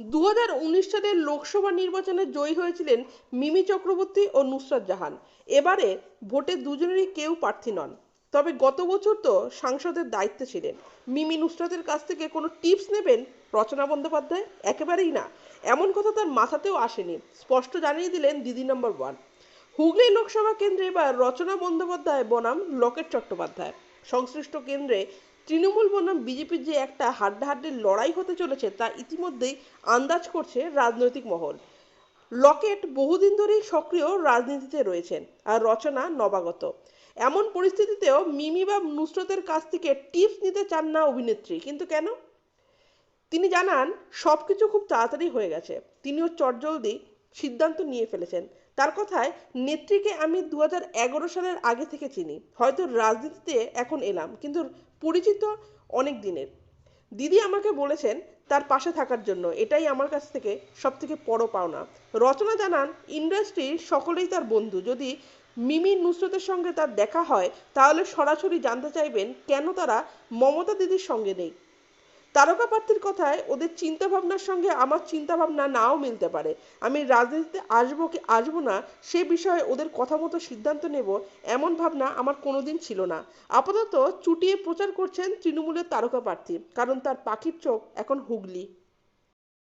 দু হাজার উনিশ সালের লোকসভা নির্বাচনে জয়ী হয়েছিলেন মিমি চক্রবর্তী ও নুসরাত জাহান। এবারে ভোটে দুজনেরই কেউ প্রার্থী নন। তবে গত বছর তো সাংসদের দায়িত্বে ছিলেন। মিমি নুসরাতের কাছ থেকে কোনো টিপস নেবেন রচনা বন্দ্যোপাধ্যায়? একেবারেই না। এমন কথা তার মাথাতেও আসেনি। স্পষ্ট জানিয়ে দিলেন দিদি নম্বর ওয়ান। হুগলি লোকসভা কেন্দ্রে এবার রচনা বন্দ্যোপাধ্যায় বনাম লকেট চট্টোপাধ্যায়। সংশ্লিষ্ট কেন্দ্রে তৃণমূল বনাম বিজেপির যে একটা হাড্ডাহাড্ডির লড়াই হতে চলেছে, তা ইতিমধ্যেই আন্দাজ করছে রাজনৈতিক মহল। লকেট বহুদিন ধরেই সক্রিয় রাজনীতিতে রয়েছেন আর রচনা নবাগত। এমন পরিস্থিতিতেও মিমি বা নুসরতের কাছ থেকে টিপস নিতে চান না অভিনেত্রী, কিন্তু কেন? তিনি জানান সব কিছু খুব তাড়াতাড়ি হয়ে গেছে। তিনিও চটজলদি সিদ্ধান্ত নিয়ে ফেলেছেন। তার কথায়, নেত্রীকে আমি দু হাজার এগারো সালের আগে থেকে চিনি। হয়তো রাজনীতিতে এখন এলাম, কিন্তু পরিচিত অনেক দিনের। দিদি আমাকে বলেছেন তার পাশে থাকার জন্য। এটাই আমার কাছ থেকে সব থেকে বড় পাওনা। রচনা জানান ইন্ডাস্ট্রির সকলেই তার বন্ধু। যদি মিমি নুসরতের সঙ্গে তার দেখা হয়, তাহলে সরাসরি জানতে চাইবেন কেন তারা মমতা দিদির সঙ্গে নেই। তারকা প্রার্থীর কথায় ওদের চিন্তা ভাবনার সঙ্গে আমার চিন্তা ভাবনা নাও মিলতে পারে। আমি রাজনীতিতে আসব কি আসব না, সে বিষয়ে ওদের কথা মতো সিদ্ধান্ত নেব এমন ভাবনা আমার কোনোদিন ছিল না। আপাতত চুটিয়ে প্রচার করছেন তৃণমূলের তারকা প্রার্থী কারণ তার পাখির চোখ এখন হুগলি।